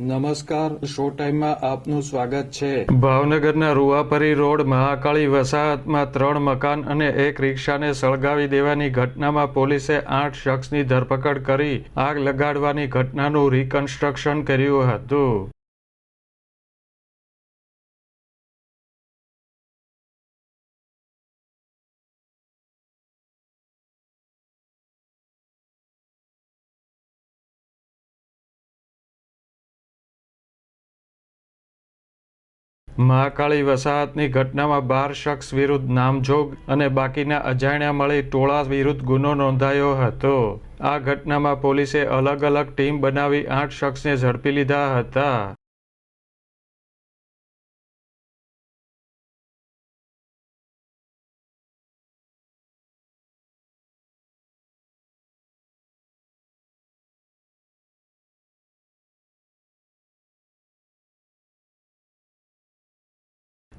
નમસ્કાર, શો ટાઈમમાં આપનું સ્વાગત છે. ભાવનગરના રૂવાપરી રોડ, મહાકાળી વસાહતમાં ત્રણ મકાન અને એક રિક્ષાને સળગાવી દેવાની ઘટનામાં પોલીસે આઠ શખ્સની ધરપકડ કરી, આગ લગાડવાની ઘટનાનું રિકન્સ્ટ્રક્શન કર્યું હતું. મહાકાળી વસાહતની ઘટનામાં બાર શખ્સ વિરુદ્ધ નામજોગ અને બાકીના અજાણ્યા મળી ટોળા વિરુદ્ધ ગુનો નોંધાયો હતો. આ ઘટનામાં પોલીસે અલગ અલગ ટીમ બનાવી આઠ શખ્સને ઝડપી લીધા હતા.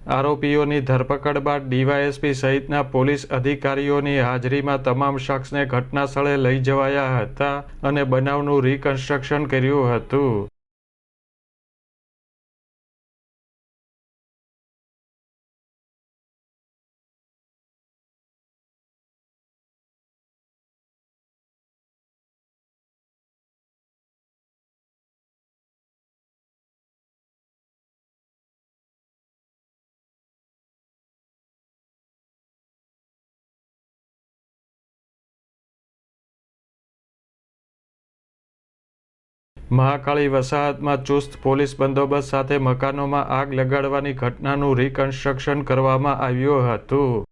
આરોપીઓની ધરપકડ બાદ ડીવાયએસપી સહિતના પોલીસ અધિકારીઓની હાજરીમાં તમામ શખ્સને ઘટના સ્થળે લઈ જવાયા હતા અને બનાવનું રિકન્સ્ટ્રક્શન કર્યું હતું. મહાકાળી વસાહતમાં ચુસ્ત પોલીસ બંદોબસ્ત સાથે મકાનોમાં આગ લગાડવાની ઘટનાનું રિકન્સ્ટ્રક્શન કરવામાં આવ્યું હતું.